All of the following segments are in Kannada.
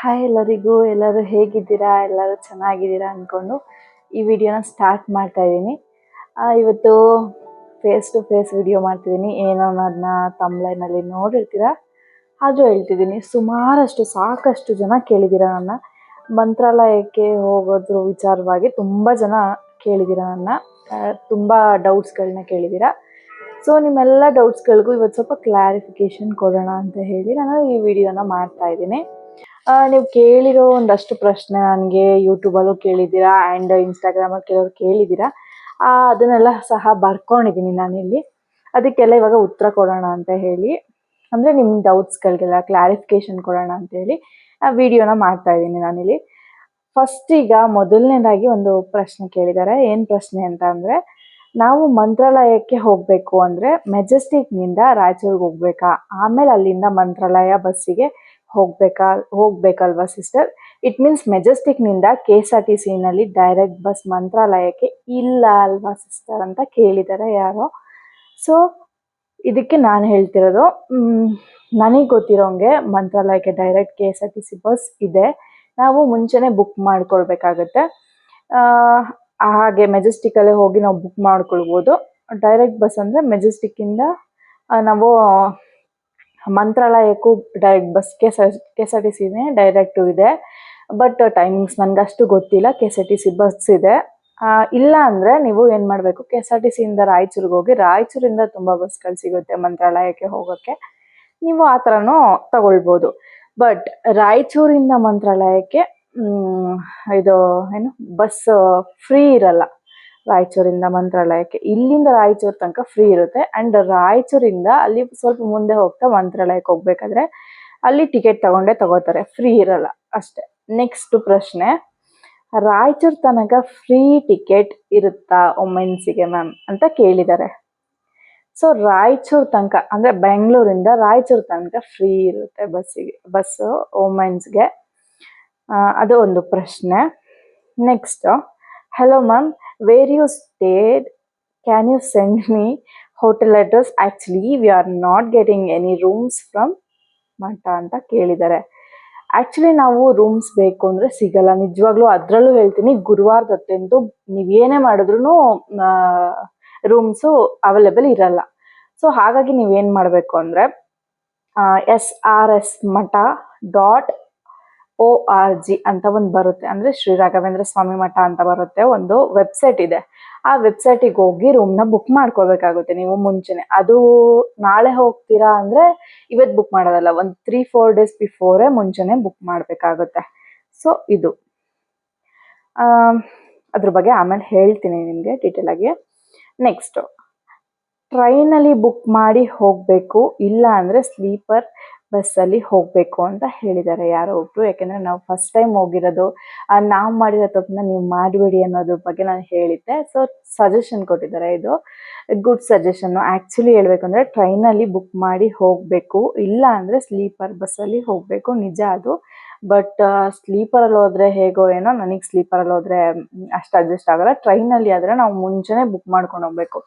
ಹಾಯ್ ಎಲ್ಲರಿಗೂ, ಎಲ್ಲರೂ ಹೇಗಿದ್ದೀರಾ? ಎಲ್ಲರೂ ಚೆನ್ನಾಗಿದ್ದೀರಾ ಅಂದ್ಕೊಂಡು ಈ ವಿಡಿಯೋನ ಸ್ಟಾರ್ಟ್ ಮಾಡ್ತಾ ಇದ್ದೀನಿ. ಇವತ್ತು ಫೇಸ್ ಟು ಫೇಸ್ ವಿಡಿಯೋ ಮಾಡ್ತಿದ್ದೀನಿ. ಏನೋ ಅನ್ನೋದನ್ನ ತಮ್ಲೈನಲ್ಲಿ ನೋಡಿರ್ತೀರಾ? ಆದರೂ ಹೇಳ್ತಿದ್ದೀನಿ, ಸುಮಾರಷ್ಟು, ಸಾಕಷ್ಟು ಜನ ಕೇಳಿದ್ದೀರಾ ನನ್ನ. ಮಂತ್ರಾಲಯಕ್ಕೆ ಹೋಗೋದ್ರ ವಿಚಾರವಾಗಿ ತುಂಬ ಜನ ಕೇಳಿದ್ದೀರಾ ನನ್ನ. ತುಂಬ ಡೌಟ್ಸ್ಗಳನ್ನ ಕೇಳಿದ್ದೀರಾ? ಸೊ ನಿಮ್ಮೆಲ್ಲ ಡೌಟ್ಸ್ಗಳಿಗೂ ಇವತ್ತು ಸ್ವಲ್ಪ ಕ್ಲಾರಿಫಿಕೇಶನ್ ಕೊಡೋಣ ಅಂತ ಹೇಳಿ ನಾನು ಈ ವಿಡಿಯೋನ ಮಾಡ್ತಾ ಇದ್ದೀನಿ. ಆ, ನೀವು ಕೇಳಿರೋ ಒಂದಷ್ಟು ಪ್ರಶ್ನೆ ನನಗೆ ಯೂಟ್ಯೂಬಲ್ಲೂ ಕೇಳಿದ್ದೀರಾ ಆ್ಯಂಡ್ ಇನ್ಸ್ಟಾಗ್ರಾಮಲ್ಲಿ ಕೆಲವರು ಕೇಳಿದ್ದೀರಾ. ಅದನ್ನೆಲ್ಲ ಸಹ ಬರ್ಕೊಂಡಿದ್ದೀನಿ ನಾನಿಲ್ಲಿ. ಅದಕ್ಕೆಲ್ಲ ಇವಾಗ ಉತ್ತರ ಕೊಡೋಣ ಅಂತ ಹೇಳಿ. ಅಂದರೆ ನಿಮ್ಮ ಡೌಟ್ಸ್ಗಳಿಗೆಲ್ಲ ಕ್ಲಾರಿಫಿಕೇಶನ್ ಕೊಡೋಣ ಅಂತ ಹೇಳಿ ವಿಡಿಯೋನ ಮಾಡ್ತಾ ಇದ್ದೀನಿ ನಾನಿಲ್ಲಿ. ಫಸ್ಟ್ ಈಗ ಮೊದಲನೇದಾಗಿ ಒಂದು ಪ್ರಶ್ನೆ ಕೇಳಿದ್ದಾರೆ. ಏನು ಪ್ರಶ್ನೆ ಅಂತ ಅಂದರೆ ನಾವು ಮಂತ್ರಾಲಯಕ್ಕೆ ಹೋಗಬೇಕು ಅಂದರೆ ಮೆಜೆಸ್ಟಿಕ್ನಿಂದ ರಾಯಚೂರಿಗೆ ಹೋಗ್ಬೇಕಾ? ಆಮೇಲೆ ಅಲ್ಲಿಂದ ಮಂತ್ರಾಲಯ ಬಸ್ಸಿಗೆ ಹೋಗ್ಬೇಕಾ, ಹೋಗ್ಬೇಕಲ್ವಾ ಸಿಸ್ಟರ್ ಇಟ್ ಮೀನ್ಸ್ ಮೆಜೆಸ್ಟಿಕ್ನಿಂದ ಕೆ ಎಸ್ ಆರ್ ಟಿ ಸಿನಲ್ಲಿ ಡೈರೆಕ್ಟ್ ಬಸ್ ಮಂತ್ರಾಲಯಕ್ಕೆ ಇಲ್ಲ ಅಲ್ವಾ ಸಿಸ್ಟರ್ ಅಂತ ಕೇಳಿದ್ದಾರೆ ಯಾರೋ. ಸೊ ಇದಕ್ಕೆ ನಾನು ಹೇಳ್ತಿರೋದು ನನಗೆ ಗೊತ್ತಿರೋಂಗೆ ಮಂತ್ರಾಲಯಕ್ಕೆ direct K S R T C bus ಇದೆ. ನಾವು ಮುಂಚೆನೇ ಬುಕ್ ಮಾಡ್ಕೊಳ್ಬೇಕಾಗತ್ತೆ. ಹಾಗೆ ಮೆಜೆಸ್ಟಿಕಲ್ಲೇ ಹೋಗಿ ನಾವು ಬುಕ್ ಮಾಡ್ಕೊಳ್ಬೋದು. ಡೈರೆಕ್ಟ್ ಬಸ್ ಅಂದರೆ ಮೆಜೆಸ್ಟಿಕ್ಕಿಂದ ನಾವು ಮಂತ್ರಾಲಯಕ್ಕೂ direct bus K S R K S R T ಸಿನೇ direct ಇದೆ. ಬಟ್ ಟೈಮಿಂಗ್ಸ್ ನನಗೆ ಅಷ್ಟು ಗೊತ್ತಿಲ್ಲ K S R T C bus ಇದೆ ಇಲ್ಲ ಅಂದರೆ ನೀವು ಏನು ಮಾಡಬೇಕು? ಕೆ ಎಸ್ ಆರ್ ಟಿ ಸಿಯಿಂದ ರಾಯಚೂರಿಗೆ ಹೋಗಿ, ರಾಯಚೂರಿಂದ ತುಂಬ ಬಸ್ಗಳು ಸಿಗುತ್ತೆ ಮಂತ್ರಾಲಯಕ್ಕೆ ಹೋಗೋಕ್ಕೆ. ನೀವು ಆ ಥರನೂ ತಗೊಳ್ಬೋದು. ಬಟ್ ರಾಯಚೂರಿಂದ ಮಂತ್ರಾಲಯಕ್ಕೆ ಇದು, ಏನು ಬಸ್ ಫ್ರೀ ಇರಲ್ಲ. ರಾಯಚೂರಿಂದ ಮಂತ್ರಾಲಯಕ್ಕೆ. ಇಲ್ಲಿಂದ ರಾಯಚೂರು ತನಕ ಫ್ರೀ ಇರುತ್ತೆ. ಆ್ಯಂಡ್ ರಾಯಚೂರಿಂದ ಅಲ್ಲಿ ಸ್ವಲ್ಪ ಮುಂದೆ ಹೋಗ್ತಾ ಮಂತ್ರಾಲಯಕ್ಕೆ ಹೋಗ್ಬೇಕಾದ್ರೆ ಅಲ್ಲಿ ಟಿಕೆಟ್ ತಗೊಂಡೇ ತಗೋತಾರೆ. ಫ್ರೀ ಇರಲ್ಲ ಅಷ್ಟೇ. ನೆಕ್ಸ್ಟ್ ಪ್ರಶ್ನೆ. ರಾಯಚೂರು ತನಕ ಫ್ರೀ ಟಿಕೆಟ್ ಇರುತ್ತಾ ವುಮೆನ್ಸಿಗೆ ಮ್ಯಾಮ್ ಅಂತ ಕೇಳಿದ್ದಾರೆ. ಸೊ ರಾಯಚೂರು ತನಕ, ಅಂದರೆ ಬೆಂಗಳೂರಿಂದ ರಾಯಚೂರು ತನಕ ಫ್ರೀ ಇರುತ್ತೆ ಬಸ್ಸಿಗೆ, ಬಸ್ಸು ಒಮೆನ್ಸ್ಗೆ. ಅದು ಒಂದು ಪ್ರಶ್ನೆ. Next hello ma'am where you stayed can you send me hotel address actually we are not getting any rooms from mutt ಅಂತ ಕೇಳಿದ್ದಾರೆ. ಆ್ಯಕ್ಚುಲಿ ನಾವು ರೂಮ್ಸ್ ಬೇಕು ಅಂದರೆ ಸಿಗಲ್ಲ. ನಿಜವಾಗ್ಲೂ ಅದರಲ್ಲೂ ಹೇಳ್ತೀನಿ ಗುರುವಾರದತ್ತಂದು ನೀವೇನೇ ಮಾಡಿದ್ರು ರೂಮ್ಸು ಅವೈಲೇಬಲ್ ಇರಲ್ಲ. ಸೊ ಹಾಗಾಗಿ ನೀವೇನು ಮಾಡಬೇಕು ಅಂದರೆ S R S Math dot O R G ಅಂತ ಒಂದು ಬರುತ್ತೆ. ಅಂದರೆ ಶ್ರೀ ರಾಘವೇಂದ್ರ ಸ್ವಾಮಿ ಮಠ ಅಂತ ಬರುತ್ತೆ. ಒಂದು ವೆಬ್ಸೈಟ್ ಇದೆ. ಆ ವೆಬ್ಸೈಟಿಗೆ ಹೋಗಿ ರೂಮ್ನ ಬುಕ್ ಮಾಡ್ಕೋಬೇಕಾಗುತ್ತೆ ನೀವು ಮುಂಚೆನೆ. ಅದು ನಾಳೆ ಹೋಗ್ತೀರಾ ಅಂದರೆ ಇವತ್ತು ಬುಕ್ ಮಾಡೋದಲ್ಲ, ಒಂದು ತ್ರೀ ಫೋರ್ ಡೇಸ್ ಬಿಫೋರೇ ಮುಂಚೆನೆ ಬುಕ್ ಮಾಡಬೇಕಾಗುತ್ತೆ. ಸೊ ಇದು. ಅದ್ರ ಬಗ್ಗೆ ಆಮೇಲೆ ಹೇಳ್ತೀನಿ ನಿಮಗೆ ಡೀಟೇಲ್ ಆಗಿ. ನೆಕ್ಸ್ಟು ಟ್ರೈನಲ್ಲಿ ಬುಕ್ ಮಾಡಿ ಹೋಗಬೇಕು. ಇಲ್ಲ ಅಂದರೆ ಸ್ಲೀಪರ್ ಬಸ್ಸಲ್ಲಿ ಹೋಗಬೇಕು ಅಂತ ಹೇಳಿದ್ದಾರೆ ಯಾರೋ ಒಬ್ರು. ಯಾಕೆಂದರೆ ನಾವು ಫಸ್ಟ್ ಟೈಮ್ ಹೋಗಿರೋದು ನಾವು ಮಾಡಿರೋ ತಪ್ಪನ್ನ ನೀವು ಮಾಡಬೇಡಿ ಅನ್ನೋದ್ರ ಬಗ್ಗೆ ನಾನು ಹೇಳಿದ್ದೆ. ಸೊ ಸಜೆಷನ್ ಕೊಟ್ಟಿದ್ದಾರೆ ಇದು. ಗುಡ್ ಸಜೆಷನ್ನು ಆ್ಯಕ್ಚುಲಿ ಹೇಳ್ಬೇಕಂದ್ರೆ ಟ್ರೈನಲ್ಲಿ ಬುಕ್ ಮಾಡಿ ಹೋಗಬೇಕು. ಇಲ್ಲ ಅಂದರೆ ಸ್ಲೀಪರ್ ಬಸ್ಸಲ್ಲಿ ಹೋಗಬೇಕು. ನಿಜ ಅದು. ಬಟ್ ಸ್ಲೀಪರಲ್ಲಿ ಹೋದ್ರೆ ಹೇಗೋ ಏನೋ ನನಗೆ ಸ್ಲೀಪರಲ್ಲಿ ಹೋದ್ರೆ ಅಷ್ಟು ಅಡ್ಜಸ್ಟ್ ಆಗಲ್ಲ. ಟ್ರೈನಲ್ಲಿ ಆದರೆ ನಾವು ಮುಂಚೆನೇ ಬುಕ್ ಮಾಡ್ಕೊಂಡು ಹೋಗ್ಬೇಕು.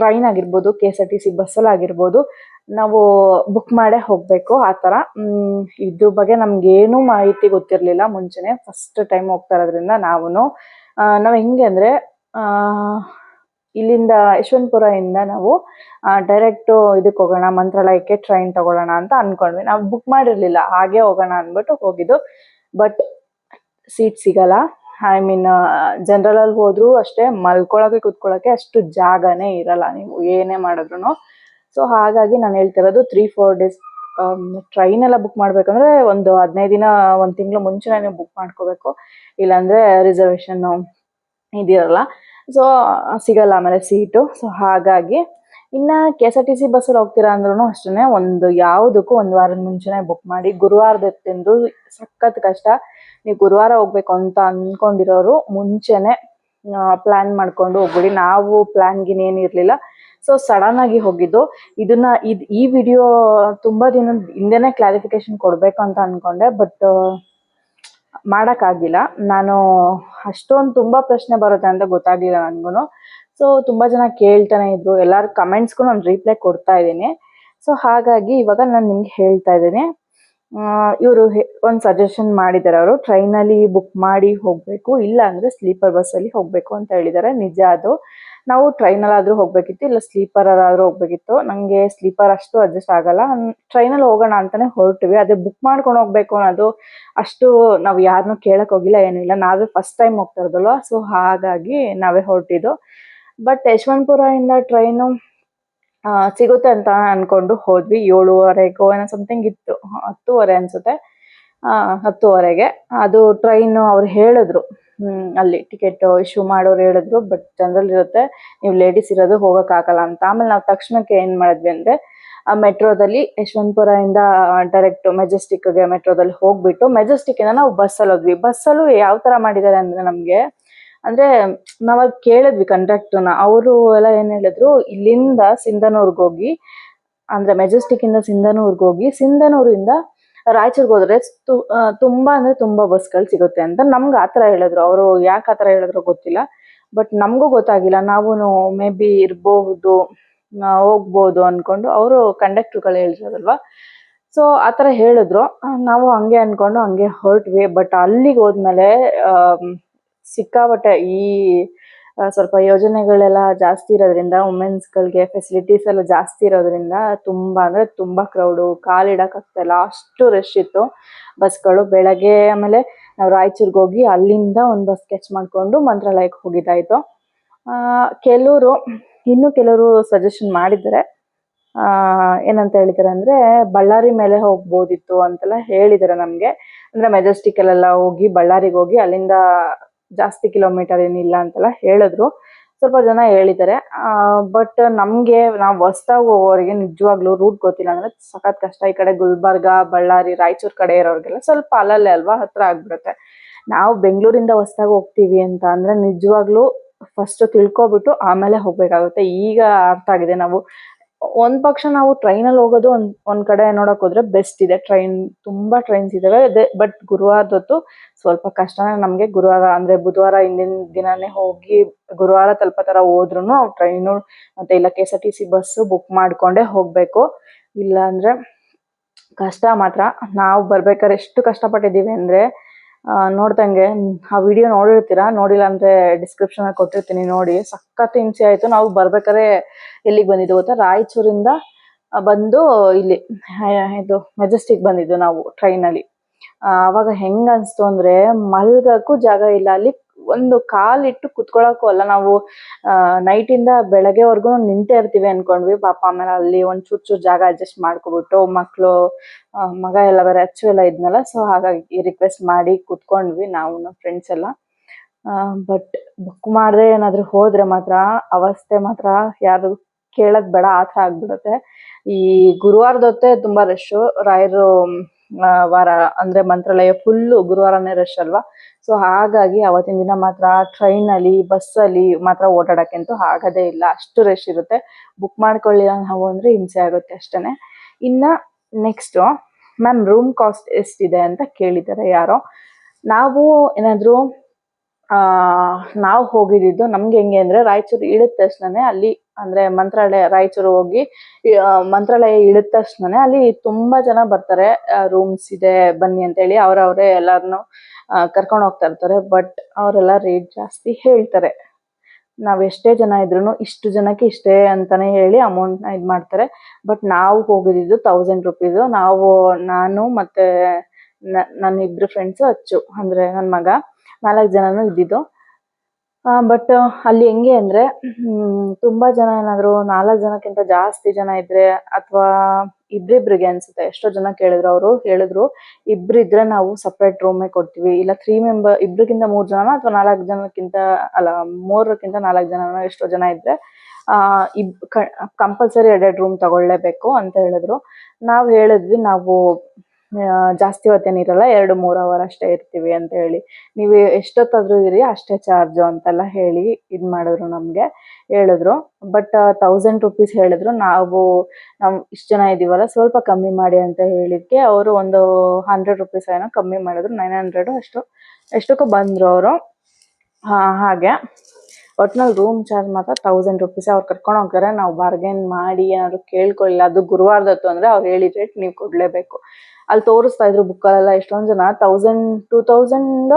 ಟ್ರೈನ್ ಆಗಿರ್ಬೋದು K S R T C ಬಸ್ಸಲ್ಲಿ ಆಗಿರ್ಬೋದು, ನಾವು ಬುಕ್ ಮಾಡೇ ಹೋಗಬೇಕು ಆ ಥರ ಇದ್ರ ಬಗ್ಗೆ ನಮ್ಗೇನು ಮಾಹಿತಿ ಗೊತ್ತಿರಲಿಲ್ಲ ಮುಂಚೆನೆ. ಫಸ್ಟ್ ಟೈಮ್ ಹೋಗ್ತಾ ಇರೋದ್ರಿಂದ ನಾವು ನಾವು ಹೆಂಗೆ ಅಂದರೆ ಇಲ್ಲಿಂದ ಯಶವಂತಪುರದಿಂದ ನಾವು ಡೈರೆಕ್ಟ್ ಇದಕ್ಕೆ ಹೋಗೋಣ, ಮಂತ್ರಾಲಯಕ್ಕೆ ಟ್ರೈನ್ ತಗೊಳ್ಳೋಣ ಅಂತ ಅನ್ಕೊಂಡ್ವಿ. ನಾವು ಬುಕ್ ಮಾಡಿರಲಿಲ್ಲ, ಹಾಗೆ ಹೋಗೋಣ ಅಂದ್ಬಿಟ್ಟು ಹೋಗಿದ್ದು. ಬಟ್ ಸೀಟ್ ಸಿಗಲ್ಲ. ಐ ಮೀನ್ ಜನರಲಲ್ಲಿ ಹೋದ್ರು ಅಷ್ಟೇ, ಮಲ್ಕೊಳಕ್ಕೆ ಕುತ್ಕೊಳ್ಳೋಕೆ ಅಷ್ಟು ಜಾಗನೇ ಇರಲ್ಲ ನೀವು, ಏನೇ ಮಾಡಿದ್ರು ಸೊ ಹಾಗಾಗಿ ನಾನು ಹೇಳ್ತಿರೋದು ತ್ರೀ ಫೋರ್ ಡೇಸ್ ಟ್ರೈನ್ ಎಲ್ಲ ಬುಕ್ ಮಾಡ್ಬೇಕಂದ್ರೆ ಒಂದು ಹದಿನೈದು ದಿನ, ಒಂದು ತಿಂಗಳು ಮುಂಚೆನೇ ನೀವು ಬುಕ್ ಮಾಡ್ಕೋಬೇಕು. ಇಲ್ಲಾಂದ್ರೆ ರಿಸರ್ವೇಶನ್ ಇದಿರಲ್ಲ. ಸೊ ಸಿಗಲ್ಲ ಆಮೇಲೆ ಸೀಟು ಸೊ ಹಾಗಾಗಿ ಇನ್ನ K S R T C ಬಸ್ಸಲ್ಲಿ ಹೋಗ್ತೀರಾ ಅಂದ್ರೂ ಅಷ್ಟೇ ಒಂದು ಯಾವುದಕ್ಕೂ ಒಂದು ವಾರದ ಮುಂಚೆನೆ ಬುಕ್ ಮಾಡಿ ಗುರುವಾರದ ತಿಂದು ಸಖತ್ ಕಷ್ಟ. ನೀವು ಗುರುವಾರ ಹೋಗ್ಬೇಕು ಅಂತ ಅನ್ಕೊಂಡಿರೋರು ಮುಂಚೆನೇ ಪ್ಲಾನ್ ಮಾಡ್ಕೊಂಡು ಹೋಗ್ಬಿಡಿ. ನಾವು ಪ್ಲಾನ್ ಗಿನ್ನೇನು ಏನಿರಲಿಲ್ಲ ಸೊ ಸಡನ್ ಆಗಿ ಹೋಗಿದ್ದು. ಇದನ್ನ ಇದು ಈ ವಿಡಿಯೋ ತುಂಬಾ ದಿನದ ಹಿಂದೆನೆ ಕ್ಲಾರಿಫಿಕೇಶನ್ ಕೊಡಬೇಕು ಅಂತ ಅನ್ಕೊಂಡೆ. ಬಟ್ ಮಾಡೋಕ್ಕಾಗಿಲ್ಲ. ನಾನು ಅಷ್ಟೊಂದು ತುಂಬ ಪ್ರಶ್ನೆ ಬರುತ್ತೆ ಅಂತ ಗೊತ್ತಾಗಲಿಲ್ಲ ನನಗೂ ಸೊ ತುಂಬ ಜನ ಕೇಳ್ತಾನೆ ಇದ್ರು. ಎಲ್ಲರ ಕಮೆಂಟ್ಸ್ಗೂ ನಾನು ರಿಪ್ಲೈ ಕೊಡ್ತಾ ಇದ್ದೀನಿ. ಸೊ ಹಾಗಾಗಿ ಇವಾಗ ನಾನು ನಿಮ್ಗೆ ಹೇಳ್ತಾ ಇದ್ದೀನಿ. ಇವರು ಒಂದು ಸಜೆಷನ್ ಮಾಡಿದ್ದಾರೆ ಅವರು. ಟ್ರೈನಲ್ಲಿ ಬುಕ್ ಮಾಡಿ ಹೋಗಬೇಕು. ಇಲ್ಲ ಅಂದರೆ ಸ್ಲೀಪರ್ ಬಸ್ಸಲ್ಲಿ ಹೋಗಬೇಕು ಅಂತ ಹೇಳಿದ್ದಾರೆ. ನಿಜ ಅದು. ನಾವು ಟ್ರೈನಲ್ಲಾದರೂ ಹೋಗಬೇಕಿತ್ತು, ಇಲ್ಲ ಸ್ಲೀಪರಲ್ಲಾದರೂ ಹೋಗಬೇಕಿತ್ತು. ನನಗೆ ಸ್ಲೀಪರ್ ಅಷ್ಟು ಅಡ್ಜಸ್ಟ್ ಆಗಲ್ಲ. ಟ್ರೈನಲ್ಲಿ ಹೋಗೋಣ ಅಂತಾನೆ ಹೊರಟಿವಿ. ಅದೇ ಬುಕ್ ಮಾಡ್ಕೊಂಡು ಹೋಗ್ಬೇಕು ಅನ್ನೋದು ಅಷ್ಟು ನಾವು ಯಾರನ್ನೂ ಕೇಳಕ್ ಹೋಗಿಲ್ಲ ಏನಿಲ್ಲ ನಾವೇ ಫಸ್ಟ್ ಟೈಮ್ ಹೋಗ್ತಾ ಇರೋದಲ್ವ? ಸೊ ಹಾಗಾಗಿ ನಾವೇ ಹೊರಟಿದ್ದು. ಬಟ್ ಯಶವಂತಪುರ ಇಂದ ಟ್ರೈನು ಸಿಗುತ್ತೆ ಅಂತ ಅನ್ಕೊಂಡು ಹೋದ್ವಿ. ಏಳುವರೆಗೋ ಏನೋ ಸಮಥಿಂಗ್ ಇತ್ತು. ಹತ್ತುವರೆ ಅನ್ಸುತ್ತೆ. ಹತ್ತುವರೆಗೆ. ಅದು ಟ್ರೈನು ಅವ್ರು ಹೇಳಿದ್ರು. ಅಲ್ಲಿ ಟಿಕೆಟ್ ಇಶ್ಯೂ ಮಾಡೋರು ಹೇಳಿದ್ರು ಬಟ್ ಜನರಲ್ ಇರುತ್ತೆ. ನೀವು ಲೇಡೀಸ್ ಇರೋದು ಹೋಗೋಕ್ಕಾಗಲ್ಲ ಅಂತ. ಆಮೇಲೆ ನಾವು ತಕ್ಷಣಕ್ಕೆ ಏನು ಮಾಡಿದ್ವಿ ಅಂದ್ರೆ, ಆ ಮೆಟ್ರೋದಲ್ಲಿ ಯಶವಂತಪುರ ಇಂದ ಡೈರೆಕ್ಟ್ ಮೆಜೆಸ್ಟಿಕ್ಗೆ ಮೆಟ್ರೋದಲ್ಲಿ ಹೋಗ್ಬಿಟ್ಟು ಮೆಜೆಸ್ಟಿಕ್ ಇಂದ ನಾವು ಬಸ್ಸಲ್ಲಿ ಹೋದ್ವಿ. ಬಸ್ಸಲ್ಲೂ ಯಾವ ತರ ಮಾಡಿದ್ದಾರೆ ಅಂದ್ರೆ ನಮ್ಗೆ, ಅಂದ್ರೆ ನಾವಾಗ ಕೇಳಿದ್ವಿ ಕಂಡಕ್ಟರ್ನ ಅವರು ಎಲ್ಲ ಏನ್ ಹೇಳಿದ್ರು, ಇಲ್ಲಿಂದ ಸಿಂಧನೂರ್ಗೆ ಹೋಗಿ, ಅಂದ್ರೆ ಮೆಜೆಸ್ಟಿಕ್ ಇಂದ ಸಿಂಧನೂರ್ಗೆ ಹೋಗಿ, ಸಿಂಧನೂರಿಂದ ರಾಯಚೂರ್ಗೆ ಹೋದ್ರೆ ಆ, ತುಂಬಾ ಅಂದ್ರೆ ತುಂಬಾ ಬಸ್ಗಳು ಸಿಗುತ್ತೆ ಅಂತ ನಮ್ಗೆ ಆತರ ಹೇಳಿದ್ರು. ಅವರು ಯಾಕೆ ಆತರ ಹೇಳಿದ್ರು ಗೊತ್ತಿಲ್ಲ. ಬಟ್ ನಮಗೂ ಗೊತ್ತಾಗಿಲ್ಲ. ನಾವು ಮೇ ಬಿ ಇರಬಹುದು ಹೋಗ್ಬೋದು ಅನ್ಕೊಂಡು ಅವರು ಕಂಡಕ್ಟರ್ಗಳು ಹೇಳಿದ್ರಲ್ವಾ? ಸೊ ಆತರ ಹೇಳಿದ್ರು. ನಾವು ಹಂಗೆ ಅನ್ಕೊಂಡು ಹಂಗೆ ಹೊರಟ್ವಿ. ಬಟ್ ಅಲ್ಲಿಗೆ ಹೋದ್ಮೇಲೆ ಸಿಕ್ಕಾಪಟ್ಟೆ ಈ ಆ, ಸ್ವಲ್ಪ ಯೋಜನೆಗಳೆಲ್ಲ ಜಾಸ್ತಿ ಇರೋದ್ರಿಂದ ವುಮೆನ್ಸ್ಗಳಿಗೆ ಫೆಸಿಲಿಟೀಸ್ ಎಲ್ಲ ಜಾಸ್ತಿ ಇರೋದ್ರಿಂದ ತುಂಬಾ, ಅಂದ್ರೆ ತುಂಬಾ ಕ್ರೌಡು ಕಾಲಿಡೋಕ್ಕಾಗ್ತಾಯಿಲ್ಲ ಅಷ್ಟು ರಶ್ ಇತ್ತು. ಬಸ್ಗಳು ಬೆಳಗ್ಗೆ ಆಮೇಲೆ ನಾವು ರಾಯಚೂರ್ಗೆ ಹೋಗಿ ಅಲ್ಲಿಂದ ಒಂದು ಬಸ್ ಸ್ಕೆಚ್ ಮಾಡ್ಕೊಂಡು ಮಂತ್ರಾಲಯಕ್ಕೆ ಹೋಗಿದ್ದಾಯ್ತು. ಕೆಲವರು, ಇನ್ನು ಕೆಲವರು ಸಜೆಷನ್ ಮಾಡಿದ್ದಾರೆ. ಏನಂತ ಹೇಳಿದ್ದಾರೆ ಅಂದರೆ, ಬಳ್ಳಾರಿ ಮೇಲೆ ಹೋಗ್ಬೋದಿತ್ತು ಅಂತೆಲ್ಲ ಹೇಳಿದ್ದಾರೆ ನಮಗೆ. ಅಂದ್ರೆ ಮೆಜೆಸ್ಟಿಕ್ ಅಲ್ಲೆಲ್ಲ ಹೋಗಿ, ಬಳ್ಳಾರಿಗೆ ಹೋಗಿ ಅಲ್ಲಿಂದ ಜಾಸ್ತಿ ಕಿಲೋಮೀಟರ್ ಏನಿಲ್ಲ ಅಂತೆಲ್ಲ ಹೇಳಿದ್ರು. ಸ್ವಲ್ಪ ಜನ ಹೇಳಿದ್ದಾರೆ. ಬಟ್ ನಮ್ಗೆ ನಾವು ಹೊಸ್ದಾಗಿ ಹೋಗೋರಿಗೆ ನಿಜವಾಗ್ಲೂ ರೂಟ್ ಗೊತ್ತಿಲ್ಲ. ಅಂದ್ರೆ ಸಖತ್ ಕಷ್ಟ. ಈ ಕಡೆ ಗುಲ್ಬರ್ಗ, ಬಳ್ಳಾರಿ, ರಾಯಚೂರ್ ಕಡೆ ಇರೋರಿಗೆಲ್ಲ ಸ್ವಲ್ಪ ಅಲ್ಲಲ್ಲೇ ಅಲ್ವಾ? ಹತ್ರ ಆಗ್ಬಿಡುತ್ತೆ. ನಾವು ಬೆಂಗಳೂರಿಂದ ಹೊಸ್ದಾಗಿ ಹೋಗ್ತೀವಿ ಅಂತ ಅಂದ್ರೆ ನಿಜವಾಗ್ಲೂ ಫಸ್ಟ್ ತಿಳ್ಕೊಬಿಟ್ಟು ಆಮೇಲೆ ಹೋಗ್ಬೇಕಾಗುತ್ತೆ. ಈಗ ಅರ್ಥ ಆಗಿದೆ. ನಾವು ಒಂದ್ ಪಕ್ಷ ನಾವು ಟ್ರೈನ್ ಅಲ್ಲಿ ಹೋಗೋದು ಒಂದ್ ಒಂದ್ ಕಡೆ ನೋಡಕ್ ಹೋದ್ರೆ ಬೆಸ್ಟ್ ಇದೆ. ಟ್ರೈನ್ ತುಂಬಾ ಟ್ರೈನ್ಸ್ ಇದಾವೆ. ಅದೇ ಬಟ್ ಗುರುವಾರದೊತ್ತು ಸ್ವಲ್ಪ ಕಷ್ಟನೇ ನಮ್ಗೆ ಗುರುವಾರ, ಅಂದ್ರೆ ಬುಧವಾರ ಹಿಂದಿನ ದಿನಾನೇ ಹೋಗಿ ಗುರುವಾರ ತಲುಪೋ ತರ ಹೋದ್ರುನು ಟ್ರೈನು ಮತ್ತೆ ಇಲ್ಲ K S R T C bus book ಮಾಡ್ಕೊಂಡೆ ಹೋಗ್ಬೇಕು. ಇಲ್ಲ ಅಂದ್ರೆ ಕಷ್ಟ ಮಾತ್ರ. ನಾವು ಬರ್ಬೇಕಾದ್ರೆ ಎಷ್ಟು ಕಷ್ಟಪಟ್ಟಿದೀವಿ ಅಂದ್ರೆ ನೋಡ್ದಂಗೆ, ಆ ವಿಡಿಯೋ ನೋಡಿರ್ತೀರಾ? ನೋಡಿಲ್ಲ ಅಂದ್ರೆ ಡಿಸ್ಕ್ರಿಪ್ಷನ್ ಅಲ್ಲಿ ಕೊಟ್ಟಿರ್ತೀನಿ ನೋಡಿ. ಸಖತ್ ಹಿಂಸೆ ಆಯ್ತು. ನಾವು ಬರ್ಬೇಕಾರೆ ಎಲ್ಲಿಗೆ ಬಂದಿದ್ದು ಗೊತ್ತಾ? ರಾಯಚೂರಿಂದ ಬಂದು ಇಲ್ಲಿ ಇದು ಮೆಜೆಸ್ಟಿಕ್ ಬಂದಿದ್ದು ನಾವು ಟ್ರೈನಲ್ಲಿ ಅವಾಗ ಹೆಂಗ ಅನ್ಸ್ತು ಅಂದ್ರೆ ಮಲ್ಗಕ್ಕೂ ಜಾಗ ಇಲ್ಲ. ಅಲ್ಲಿ ಒಂದು ಕಾಲಿಟ್ಟು ಕುತ್ಕೊಳಕ್ಕೂ ಅಲ್ಲ. ನಾವು ನೈಟ್ ಇಂದ ಬೆಳಗ್ಗೆವರೆಗೂ ನಿಂತೇ ಇರ್ತೀವಿ ಅನ್ಕೊಂಡ್ವಿ. ಪಾಪ ಆಮೇಲೆ ಅಲ್ಲಿ ಒಂದ್ ಚೂರ್ ಚೂರ್ ಜಾಗ ಅಡ್ಜಸ್ಟ್ ಮಾಡ್ಕೊಬಿಟ್ಟು ಮಕ್ಕಳು ಮಗ ಎಲ್ಲ ಬೇರೆ ಅಚ್ಚು ಎಲ್ಲ ಇದ್ನಲ್ಲ. ಸೊ ಹಾಗಾಗಿ ರಿಕ್ವೆಸ್ಟ್ ಮಾಡಿ ಕುತ್ಕೊಂಡ್ವಿ ನಾವು ನಮ್ಮ ಫ್ರೆಂಡ್ಸ್ ಎಲ್ಲ. ಬಟ್ ಬುಕ್ ಮಾಡದೆ ಏನಾದ್ರು ಹೋದ್ರೆ ಮಾತ್ರ, ಅವಸ್ಥೆ ಮಾತ್ರ ಯಾರು ಕೇಳೋದು ಬೇಡ, ಆ ಥರ ಆಗ್ಬಿಡುತ್ತೆ. ಈ ಗುರುವಾರದ ಹೊತ್ತೇ ತುಂಬಾ ರಶ್ ರಾಯರು ವಾರ ಅಂದ್ರೆ ಮಂತ್ರಾಲಯ ಫುಲ್ಲು ಗುರುವಾರನೇ ರಶ್ ಅಲ್ವಾ? ಸೊ ಹಾಗಾಗಿ ಅವತ್ತಿನ ದಿನ ಮಾತ್ರ ಟ್ರೈನ್ ಅಲ್ಲಿ ಬಸ್ ಅಲ್ಲಿ ಮಾತ್ರ ಓಡಾಡಕ್ಕಂತೂ ಆಗದೇ ಇಲ್ಲ. ಅಷ್ಟು ರಶ್ ಇರುತ್ತೆ. ಬುಕ್ ಮಾಡ್ಕೊಳ್ಳಿ ನಾವು ಅಂದ್ರೆ ಹಿಂಸೆ ಆಗುತ್ತೆ ಅಷ್ಟೇನೆ. ಇನ್ನ ನೆಕ್ಸ್ಟ್ ಮ್ಯಾಮ್ ರೂಮ್ ಕಾಸ್ಟ್ ಎಷ್ಟಿದೆ ಅಂತ ಕೇಳಿದ್ದಾರೆ ಯಾರೋ. ನಾವು ಏನಾದ್ರು ನಾವು ಹೋಗಿದ್ದು ನಮ್ಗೆ ಹೆಂಗೆ ಅಂದ್ರೆ ರಾಯಚೂರು ಇಳಿದ ತಕ್ಷಣನೇ ಅಲ್ಲಿ ಅಂದ್ರೆ ಮಂತ್ರಾಲಯ, ರಾಯಚೂರು ಹೋಗಿ ಮಂತ್ರಾಲಯ ಇಳಿದ ತಕ್ಷಣನೇ ಅಲ್ಲಿ ತುಂಬಾ ಜನ ಬರ್ತಾರೆ. ರೂಮ್ಸ್ ಇದೆ, ಬನ್ನಿ ಅಂತ ಹೇಳಿ ಅವರವರೇ ಎಲ್ಲಾರನು ಕರ್ಕೊಂಡು ಹೋಗ್ತಾ ಇರ್ತಾರೆ. ಬಟ್ ಅವರೆಲ್ಲ ರೇಟ್ ಜಾಸ್ತಿ ಹೇಳ್ತಾರೆ. ನಾವ್ ಎಷ್ಟೇ ಜನ ಇದ್ರು ಇಷ್ಟು ಜನಕ್ಕೆ ಇಷ್ಟೇ ಅಂತಾನೆ ಹೇಳಿ ಅಮೌಂಟ್ನ ಇದ್ ಮಾಡ್ತಾರೆ. ಬಟ್ ನಾವು ಹೋಗಿದ್ದು ತೌಸಂಡ್ ರುಪೀಸ್ ನಾವು, ನಾನು ಮತ್ತೆ ನನ್ನ ಇಬ್ರು ಫ್ರೆಂಡ್ಸ್ ಅಚ್ಚು. ಅಂದ್ರೆ ನನ್ನ ಮಗ. ನಾಲ್ಕು ಜನನು ಇದ್ದಿದ್ದು. ಬಟ್ ಅಲ್ಲಿ ಹೆಂಗೆ ಅಂದ್ರೆ ತುಂಬಾ ಜನ ಏನಾದ್ರು ನಾಲ್ಕು ಜನಕ್ಕಿಂತ ಜಾಸ್ತಿ ಜನ ಇದ್ರೆ ಅಥವಾ ಇಬ್ರಿಬ್ರಿಗೆ ಅನ್ಸುತ್ತೆ. ಎಷ್ಟೋ ಜನ ಕೇಳಿದ್ರು, ಅವರು ಹೇಳಿದ್ರು, ಇಬ್ರಿದ್ರೆ ನಾವು ಸಪ್ರೇಟ್ ರೂಮೇ ಕೊಡ್ತೀವಿ. ಇಲ್ಲ ತ್ರೀ ಮೆಂಬರ್ ಇಬ್ರಿಗಿಂತ ಮೂರ್ ಜನನ ಅಥವಾ ನಾಲ್ಕು ಜನಕ್ಕಿಂತ, ಅಲ್ಲ, ಮೂರಕ್ಕಿಂತ ನಾಲ್ಕು ಜನನ ಎಷ್ಟೋ ಜನ ಇದ್ರೆ, ಆ, ಇಬ್ ಕಂಪಲ್ಸರಿ ಎರಡೆರಡು ರೂಮ್ ತಗೊಳ್ಳೇಬೇಕು ಅಂತ ಹೇಳಿದ್ರು. ನಾವ್ ಹೇಳಿದ್ವಿ, ನಾವು ಜಾಸ್ತಿ ಹೊತ್ತೇನಿರಲ್ಲ ಎರಡು ಮೂರು ಅವರ್ ಅಷ್ಟೇ ಇರ್ತೀವಿ ಅಂತ ಹೇಳಿ. ನೀವು ಎಷ್ಟೊತ್ತಾದ್ರೂ ಇರಿ, ಅಷ್ಟೇ ಚಾರ್ಜು ಅಂತೆಲ್ಲ ಹೇಳಿ ಇದು ಮಾಡಿದ್ರು ನಮಗೆ, ಹೇಳಿದ್ರು. ಬಟ್ ತೌಸಂಡ್ ರುಪೀಸ್ ಹೇಳಿದ್ರು. ನಾವು ನಾವು ಇಷ್ಟು ಜನ ಇದ್ದೀವಲ್ಲ ಸ್ವಲ್ಪ ಕಮ್ಮಿ ಮಾಡಿ ಅಂತ ಹೇಳಿದ್ಕೆ ಅವರು ಒಂದು ಹಂಡ್ರೆಡ್ ರುಪೀಸ್ ಏನೋ ಕಮ್ಮಿ ಮಾಡಿದ್ರು ನೈನ್ ಹಂಡ್ರೆಡು ಅಷ್ಟು, ಎಷ್ಟಕ್ಕೂ ಬಂದ್ರು ಅವರು. ಹಾಗೆ. ಒಟ್ನಲ್ಲಿ ರೂಮ್ ಚಾರ್ಜ್ ಮಾತ್ರ ತೌಸಂಡ್ ರುಪೀಸ್ ಅವ್ರು ಕರ್ಕೊಂಡು ಹೋಗ್ತಾರೆ. ನಾವು ಬಾರ್ಗೇನ್ ಮಾಡಿ ಏನಾದ್ರು ಕೇಳ್ಕೊಳ್ಳಿಲ್ಲ. ಅದು ಗುರುವಾರದತ್ತು ಅಂದ್ರೆ ಅವ್ರು ಹೇಳಿದ ರೇಟ್ ನೀವು ಕೊಡ್ಲೇಬೇಕು. ಅಲ್ಲಿ ತೋರಿಸ್ತಾ ಇದ್ರು ಬುಕ್ಕಲ್ಲೆಲ್ಲ ಎಷ್ಟೊಂದು ಜನ. Thousand two thousand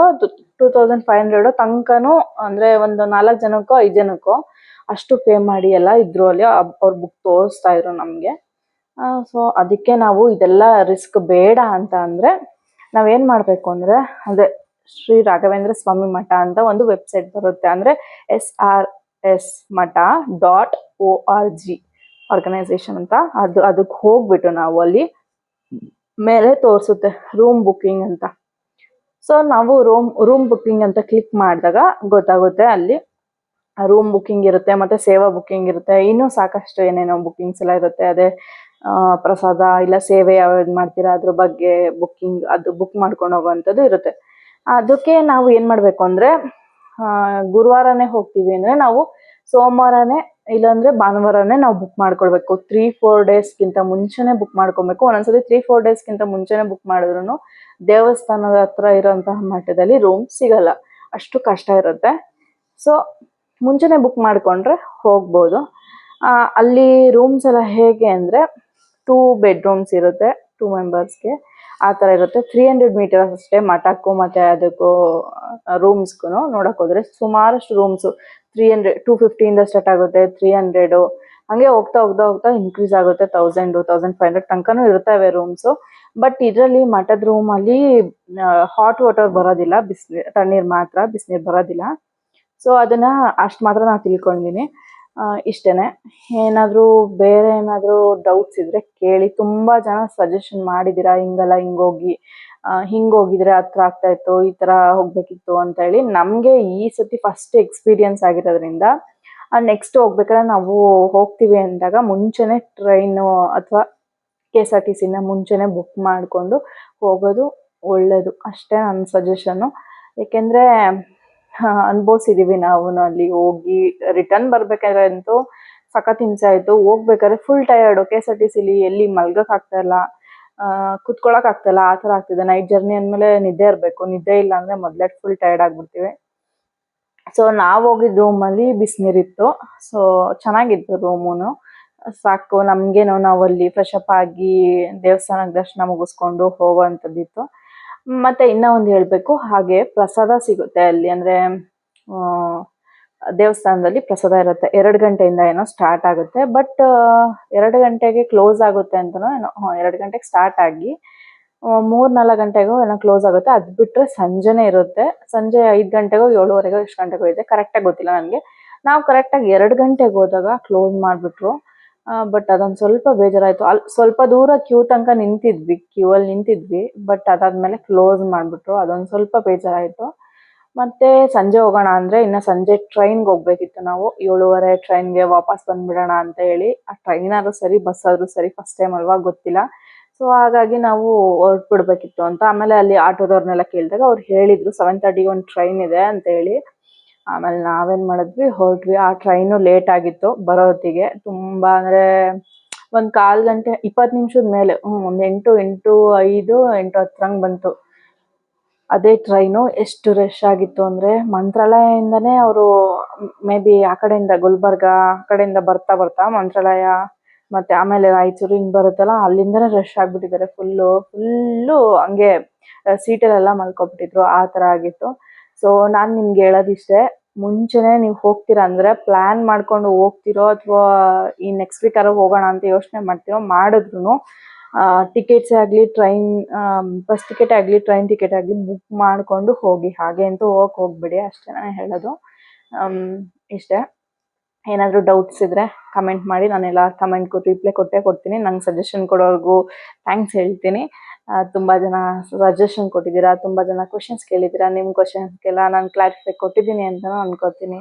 two thousand five hundred ತನಕನೂ ಅಂದ್ರೆ ಒಂದು ನಾಲ್ಕು ಜನಕ್ಕೋ, ಐದು ಜನಕ್ಕೋ ಅಷ್ಟು ಪೇ ಮಾಡಿ ಎಲ್ಲ ಇದ್ರು ಅಲ್ಲಿ. ಅವ್ರ ಬುಕ್ ತೋರಿಸ್ತಾ ಇದ್ರು ನಮ್ಗೆ. ಸೊ ಅದಕ್ಕೆ ನಾವು ಇದೆಲ್ಲ ರಿಸ್ಕ್ ಬೇಡ ಅಂತ ಅಂದ್ರೆ ನಾವೇನ್ ಮಾಡ್ಬೇಕು ಅಂದ್ರೆ ಅದೇ ಶ್ರೀ ರಾಘವೇಂದ್ರ ಸ್ವಾಮಿ ಮಠ ಅಂತ ಒಂದು ವೆಬ್ಸೈಟ್ ಬರುತ್ತೆ. ಅಂದ್ರೆ S R S Math dot O R G organisation ಅಂತ. ಅದು ಅದಕ್ಕೆ ಹೋಗ್ಬಿಟ್ಟು ನಾವು ಅಲ್ಲಿ ಮೇಲೆ ತೋರಿಸುತ್ತೆ ರೂಮ್ ಬುಕ್ಕಿಂಗ್ ಅಂತ. ಸೊ ನಾವು ರೂಮ್ ರೂಮ್ ಬುಕ್ಕಿಂಗ್ ಅಂತ ಕ್ಲಿಕ್ ಮಾಡಿದಾಗ ಗೊತ್ತಾಗುತ್ತೆ ಅಲ್ಲಿ ರೂಮ್ ಬುಕ್ಕಿಂಗ್ ಇರುತ್ತೆ, ಮತ್ತೆ ಸೇವಾ ಬುಕ್ಕಿಂಗ್ ಇರುತ್ತೆ. ಇನ್ನೂ ಸಾಕಷ್ಟು ಏನೇನೋ ಬುಕ್ಕಿಂಗ್ಸ್ ಎಲ್ಲ ಇರುತ್ತೆ. ಅದೇ ಪ್ರಸಾದ ಇಲ್ಲ ಸೇವೆ ಯಾವ್ಯಾವ್ದು ಮಾಡ್ತೀರಾ ಅದ್ರ ಬಗ್ಗೆ ಬುಕ್ಕಿಂಗ್ ಅದು ಬುಕ್ ಮಾಡ್ಕೊಂಡು ಹೋಗುವಂಥದ್ದು ಇರುತ್ತೆ. ಅದಕ್ಕೆ ನಾವು ಏನ್ ಮಾಡ್ಬೇಕು ಅಂದ್ರೆ ಗುರುವಾರನೇ ಹೋಗ್ತೀವಿ ಅಂದ್ರೆ ನಾವು ಸೋಮವಾರನೇ ಇಲ್ಲಾಂದ್ರೆ ಭಾನುವಾರನೇ ನಾವು ಬುಕ್ ಮಾಡ್ಕೊಳ್ಬೇಕು. ತ್ರೀ ಫೋರ್ ಡೇಸ್ಗಿಂತ ಮುಂಚೆನೆ ಬುಕ್ ಮಾಡ್ಕೊಬೇಕು ಒಂದೊಂದ್ಸತಿ ತ್ರೀ ಫೋರ್ ಡೇಸ್ಗಿಂತ ಮುಂಚೆನೆ ಬುಕ್ ಮಾಡಿದ್ರು ದೇವಸ್ಥಾನದ ಹತ್ರ ಇರೋಂತಹ ಮಠದಲ್ಲಿ ರೂಮ್ ಸಿಗಲ್ಲ. ಅಷ್ಟು ಕಷ್ಟ ಇರುತ್ತೆ. ಸೊ ಮುಂಚೆನೆ ಬುಕ್ ಮಾಡ್ಕೊಂಡ್ರೆ ಹೋಗ್ಬೋದು. ಅಲ್ಲಿ ರೂಮ್ಸ್ ಎಲ್ಲ ಹೇಗೆ ಅಂದ್ರೆ ಟೂ ಬೆಡ್ರೂಮ್ಸ್ ಇರುತ್ತೆ ಟೂ ಮೆಂಬರ್ಸ್ಗೆ ಆ ಥರ ಇರುತ್ತೆ. ತ್ರೀ ಹಂಡ್ರೆಡ್ ಮೀಟರ್ ಅಷ್ಟೇ ಮಠಕ್ಕೂ ಮತ್ತೆ ಅದಕ್ಕೂ ರೂಮ್ಸ್ಗೂ ನೋಡಕ್ ಹೋದ್ರೆ ಸುಮಾರಷ್ಟು ರೂಮ್ಸ್ ತ್ರೀ ಹಂಡ್ರೆಡ್ ಟೂ ಫಿಫ್ಟಿಯಿಂದ ಸ್ಟಾರ್ಟ್ ಆಗುತ್ತೆ ತ್ರೀ ಹಂಡ್ರೆಡು ಹಂಗೆ ಹೋಗ್ತಾ ಹೋಗ್ತಾ ಹೋಗ್ತಾ ಇನ್ಕ್ರೀಸ್ ಆಗುತ್ತೆ ತೌಸಂಡ್ ತೌಸಂಡ್ ಫೈವ್ ಹಂಡ್ರೆಡ್ ತನಕನೂ ಇರ್ತವೆ ರೂಮ್ಸು ಬಟ್ ಇದರಲ್ಲಿ ಮಠದ ರೂಮಲ್ಲಿ ಹಾಟ್ ವಾಟರ್ ಬರೋದಿಲ್ಲ ಬಿಸಿನೀರ್ ತಣ್ಣೀರು ಮಾತ್ರ ಬಿಸಿನೀರ್ ಬರೋದಿಲ್ಲ. ಸೊ ಅದನ್ನ ಅಷ್ಟು ಮಾತ್ರ ನಾನು ತಿಳ್ಕೊಂಡಿನಿ ಆ, ಇಷ್ಟೇನೆ. ಏನಾದರೂ ಬೇರೆ ಏನಾದರೂ ಡೌಟ್ಸ್ ಇದ್ರೆ ಕೇಳಿ, ತುಂಬಾ ಜನ ಸಜೆಷನ್ ಮಾಡಿದ್ದೀರಾ, ಹಿಂಗಲ್ಲ, ಹಿಂಗೋಗಿ ಹಿಂಗ್ ಹೋಗಿದ್ರೆ ಹತ್ರ ಆಗ್ತಾ ಇತ್ತು, ಈ ತರ ಹೋಗ್ಬೇಕಿತ್ತು ಅಂತ ಹೇಳಿ ನಮ್ಗೆ ಈ ಸತಿ ಫಸ್ಟ್ ಎಕ್ಸ್ಪೀರಿಯನ್ಸ್ ಆಗಿರೋದ್ರಿಂದ ನೆಕ್ಸ್ಟ್ ಹೋಗ್ಬೇಕಾದ್ರೆ ನಾವು ಹೋಗ್ತೀವಿ ಅಂದಾಗ ಮುಂಚೆನೆ ಟ್ರೈನು ಅಥವಾ ಕೆ ಎಸ್ ಆರ್ ಟಿ ಸಿನ ಮುಂಚೆನೆ ಬುಕ್ ಮಾಡಿಕೊಂಡು ಹೋಗೋದು ಒಳ್ಳೇದು. ಅಷ್ಟೇ ನನ್ನ ಸಜೆಷನ್ನು ಏಕೆಂದ್ರೆ ಅನುಭವಿಸಿದೀವಿ ನಾವು ಅಲ್ಲಿ ಹೋಗಿ ರಿಟರ್ನ್ ಬರ್ಬೇಕಾದ್ರೆ ಅಂತೂ ಸಖತ್ ಹಿಂಸೆ ಆಯ್ತು. ಹೋಗ್ಬೇಕಾದ್ರೆ full tired K S R T ಸಿಲಿ, ಎಲ್ಲಿ ಮಲ್ಗಕ್ ಆಗ್ತಾ ಇಲ್ಲ. ಕುತ್ಕೊಳಕ್ ಆಗ್ತಾ ಇಲ್ಲ. ಆತರ ಆಗ್ತಿದೆ. ನೈಟ್ ಜರ್ನಿ ಅಂದ್ಮೇಲೆ ನಿದ್ದೆ ಇರಬೇಕು. ನಿದ್ದೆ ಇಲ್ಲ ಅಂದ್ರೆ ಮೊದ್ಲೇ ಫುಲ್ ಟಯರ್ಡ್ ಆಗ್ಬಿಡ್ತೀವಿ. ಸೊ ನಾವು ಹೋಗಿದ್ ರೂಮಲ್ಲಿ ಬಿಸಿನೀರಿತ್ತು ಸೊ ಚೆನ್ನಾಗಿತ್ತು ರೂಮುನು ಸಾಕು. ನಮಗೇನೋ ನಾವಲ್ಲಿ ಫ್ರೆಶ್ ಅಪ್ ಆಗಿ ದೇವಸ್ಥಾನಕ್ಕೆ ದರ್ಶನ ಮುಗಿಸ್ಕೊಂಡು ಹೋಗೋವಂಥದ್ದಿತ್ತು. ಮತ್ತೆ ಇನ್ನ ಒಂದು ಹೇಳಬೇಕು, ಹಾಗೆ ಪ್ರಸಾದ ಸಿಗುತ್ತೆ ಅಲ್ಲಿ, ಅಂದ್ರೆ ದೇವಸ್ಥಾನದಲ್ಲಿ ಪ್ರಸಾದ ಇರುತ್ತೆ. ಎರಡು ಗಂಟೆಯಿಂದ ಏನೋ ಸ್ಟಾರ್ಟ್ ಆಗುತ್ತೆ ಬಟ್ ಎರಡು ಗಂಟೆಗೆ ಕ್ಲೋಸ್ ಆಗುತ್ತೆ ಅಂತನೋ ಏನೋ ಎರಡು ಗಂಟೆಗೆ ಸ್ಟಾರ್ಟ್ ಆಗಿ ಮೂರ್ ನಾಲ್ಕು ಗಂಟೆಗೋ ಏನೋ ಕ್ಲೋಸ್ ಆಗುತ್ತೆ. ಅದ್ ಬಿಟ್ರೆ ಸಂಜೆನೆ ಇರುತ್ತೆ. ಸಂಜೆ ಐದು ಗಂಟೆಗೋ ಏಳುವರೆಗೋ ಎಷ್ಟು ಗಂಟೆಗೋ ಇದೆ. ಕರೆಕ್ಟಾಗಿ ಗೊತ್ತಿಲ್ಲ ನನಗೆ. ನಾವು ಕರೆಕ್ಟಾಗಿ ಎರಡು ಗಂಟೆಗೆ ಹೋದಾಗ ಕ್ಲೋಸ್ ಮಾಡ್ಬಿಟ್ರು. ಬಟ್ ಅದೊಂದು ಸ್ವಲ್ಪ ಬೇಜಾರಾಯ್ತು. ಅಲ್ಲಿ ಸ್ವಲ್ಪ ದೂರ ಕ್ಯೂ ತನಕ ನಿಂತಿದ್ವಿ ಕ್ಯೂ ಅಲ್ಲಿ ನಿಂತಿದ್ವಿ ಬಟ್ ಅದಾದ್ಮೇಲೆ ಕ್ಲೋಸ್ ಮಾಡ್ಬಿಟ್ರು. ಅದೊಂದು ಸ್ವಲ್ಪ ಬೇಜಾರಾಯ್ತು. ಮತ್ತೆ ಸಂಜೆ ಹೋಗೋಣ ಅಂದ್ರೆ ಇನ್ನ ಸಂಜೆ ಟ್ರೈನ್ಗೆ ಹೋಗ್ಬೇಕಿತ್ತು ನಾವು. ಏಳುವರೆ ಟ್ರೈನ್ಗೆ ವಾಪಸ್ ಬಂದ್ಬಿಡೋಣ ಅಂತ ಹೇಳಿ. ಆ ಟ್ರೈನ್ ಆದ್ರೂ ಸರಿ ಬಸ್ ಆದ್ರೂ ಸರಿ ಫಸ್ಟ್ ಟೈಮ್ ಅಲ್ವಾ ಗೊತ್ತಿಲ್ಲ. ಸೊ ಹಾಗಾಗಿ ನಾವು ಹೊರಟ್ಬಿಡ್ಬೇಕಿತ್ತು ಅಂತ. ಆಮೇಲೆ ಅಲ್ಲಿ ಆಟೋದವ್ರನ್ನೆಲ್ಲ ಕೇಳಿದಾಗ ಅವ್ರು ಹೇಳಿದ್ರು ಸೆವೆನ್ ತರ್ಟಿಗೆ ಒಂದು ಟ್ರೈನ್ ಇದೆ ಅಂತ ಹೇಳಿ. ಆಮೇಲೆ ನಾವೇನ್ ಮಾಡಿದ್ವಿ, ಹೊರಟ್ವಿ. ಆ ಟ್ರೈನು ಲೇಟ್ ಆಗಿತ್ತು ಬರೋ ಹೊತ್ತಿಗೆ. ತುಂಬಾ ಅಂದ್ರೆ ಒಂದ್ ಕಾಲ್ ಗಂಟೆ, ಇಪ್ಪತ್ತು ನಿಮಿಷದ ಮೇಲೆ. ಹ್ಮ್, ಒಂದ್ ಎಂಟು ಎಂಟು ಐದು, ಎಂಟು ಹತ್ರಂಗ್ ಬಂತು. ಅದೇ ಟ್ರೈನು ಎಷ್ಟು ರಶ್ ಆಗಿತ್ತು ಅಂದ್ರೆ ಮಂತ್ರಾಲಯದಿಂದನೇ ಅವರು, ಮೇ ಬಿ ಆ ಕಡೆಯಿಂದ ಗುಲ್ಬರ್ಗ, ಆ ಕಡೆಯಿಂದ ಬರ್ತಾ ಬರ್ತಾ ಮಂತ್ರಾಲಯ ಮತ್ತೆ ಆಮೇಲೆ ರಾಯಚೂರು ಹಿಂಗ್ ಬರುತ್ತಲ್ಲ, ಅಲ್ಲಿಂದನೇ ರಶ್ ಆಗ್ಬಿಟ್ಟಿದ್ದಾರೆ ಫುಲ್ಲು ಫುಲ್ಲು ಹಂಗೆ ಸೀಟಲ್ಲೆಲ್ಲ ಮಲ್ಕೊಬಿಟ್ಟಿದ್ರು. ಆ ತರ ಆಗಿತ್ತು. ಸೊ ನಾನ್ ನಿಮ್ಗೆ ಹೇಳೋದಿಷ್ಟೇ ಮುಂಚೆನೆ ನೀವು ಹೋಗ್ತೀರಾ ಅಂದ್ರೆ ಪ್ಲಾನ್ ಮಾಡ್ಕೊಂಡು ಹೋಗ್ತಿರೋ ಅಥವಾ ಈ ನೆಕ್ಸ್ಟ್ ವೀಕ್ ಆದ್ರೂ ಹೋಗೋಣ ಅಂತ ಯೋಚನೆ ಮಾಡ್ತಿರೋ ಮಾಡಿದ್ರು ಟಿಕೆಟ್ಸ್ ಆಗಲಿ ಟ್ರೈನ್ ಬಸ್ ಟಿಕೆಟ್ ಆಗಲಿ ಟ್ರೈನ್ ಟಿಕೆಟ್ ಆಗಲಿ ಬುಕ್ ಮಾಡಿಕೊಂಡು ಹೋಗಿ. ಹಾಗೆ ಅಂತೂ ಹೋಗಕ್ಕೆ ಹೋಗ್ಬಿಡಿ, ಅಷ್ಟೇ ನಾನು ಹೇಳೋದು. ಇಷ್ಟೇ. ಏನಾದರೂ ಡೌಟ್ಸ್ ಇದ್ರೆ ಕಮೆಂಟ್ ಮಾಡಿ. ನಾನು ಎಲ್ಲ ಕಮೆಂಟ್ಗೂ ರಿಪ್ಲೈ ಕೊಟ್ಟೇ, ಕೊಡ್ತೀನಿ. ನಂಗೆ ಸಜೆಷನ್ ಕೊಡೋರ್ಗೂ ಥ್ಯಾಂಕ್ಸ್ ಹೇಳ್ತೀನಿ. ತುಂಬಾ ಜನ ಸಜೆಷನ್ ಕೊಟ್ಟಿದ್ದೀರಾ, ತುಂಬಾ ಜನ ಕ್ವಶನ್ಸ್ ಕೇಳಿದ್ದೀರಾ ನಿಮ್ಮ ಕ್ವಶನ್ಸ್ಗೆಲ್ಲ ನಾನು ಕ್ಲಾರಿಫೈ ಕೊಟ್ಟಿದ್ದೀನಿ ಅಂತಲೂ ಅನ್ಕೋತೀನಿ.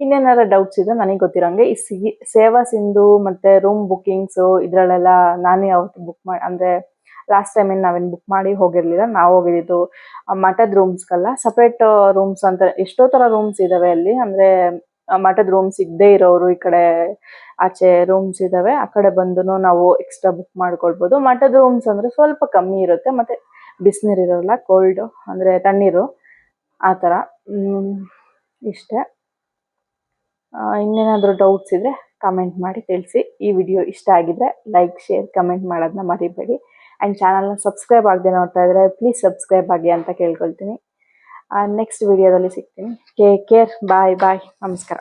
ಇನ್ನೇನಾರ ಡೌಟ್ಸ್ ಇದ್ರೆ ನನಗೆ ಗೊತ್ತಿರೋಂಗೆ ಈ ಸಿಹಿ ಸೇವಾ ಸಿಂಧು ಮತ್ತೆ ರೂಮ್ ಬುಕ್ಕಿಂಗ್ಸು ಇದರಲ್ಲೆಲ್ಲ ನಾನು ಅವತ್ತು ಬುಕ್ ಮಾಡಿ ಅಂದರೆ ಲಾಸ್ಟ್ ಟೈಮ್ ಏನು ನಾವೇನು ಬುಕ್ ಮಾಡಿ ಹೋಗಿರ್ಲಿಲ್ಲ, ನಾವು ಹೋಗಿದ್ದು ಮಠದ ರೂಮ್ಸ್ಗೆಲ್ಲ ಸಪ್ರೇಟ್ ರೂಮ್ಸ್ ಅಂತ ಎಷ್ಟೋ ಥರ ರೂಮ್ಸ್ ಇದಾವೆ ಅಲ್ಲಿ, ಅಂದರೆ ಮಠದ ರೂಮ್ ಸಿಗದೆ ಇರೋರು ಈ ಕಡೆ ಆಚೆ ರೂಮ್ಸ್ ಇದಾವೆ. ಆ ಕಡೆ ಬಂದು ನಾವು ಎಕ್ಸ್ಟ್ರಾ ಬುಕ್ ಮಾಡ್ಕೊಳ್ಬೋದು. ಮಠದ ರೂಮ್ಸ್ ಅಂದ್ರೆ ಸ್ವಲ್ಪ ಕಮ್ಮಿ ಇರುತ್ತೆ. ಮತ್ತೆ ಬಿಸಿನೀರು ಇರೋಲ್ಲ ಕೋಲ್ಡ್ ಅಂದ್ರೆ ತಣ್ಣೀರು. ಆ ಥರ. ಇಷ್ಟೇ. ಇನ್ನೇನಾದ್ರೂ ಡೌಟ್ಸ್ ಇದ್ರೆ ಕಮೆಂಟ್ ಮಾಡಿ ತಿಳಿಸಿ. ಈ ವಿಡಿಯೋ ಇಷ್ಟ ಆಗಿದ್ರೆ ಲೈಕ್ ಶೇರ್ ಕಮೆಂಟ್ ಮಾಡೋದನ್ನ ಮರಿಬೇಡಿ. ಆ್ಯಂಡ್ ಚಾನಲ್ನ ಸಬ್ಸ್ಕ್ರೈಬ್ ಆಗದೆ ನೋಡ್ತಾ ಇದ್ರೆ ಪ್ಲೀಸ್ ಸಬ್ಸ್ಕ್ರೈಬ್ ಆಗಿ ಅಂತ ಕೇಳ್ಕೊಳ್ತೀನಿ. ನೆಕ್ಸ್ಟ್ ವಿಡಿಯೋದಲ್ಲಿ ಸಿಗ್ತೀನಿ. ಟೇಕ್ ಕೇರ್ ಬಾಯ್ ಬಾಯ್ ನಮಸ್ಕಾರ.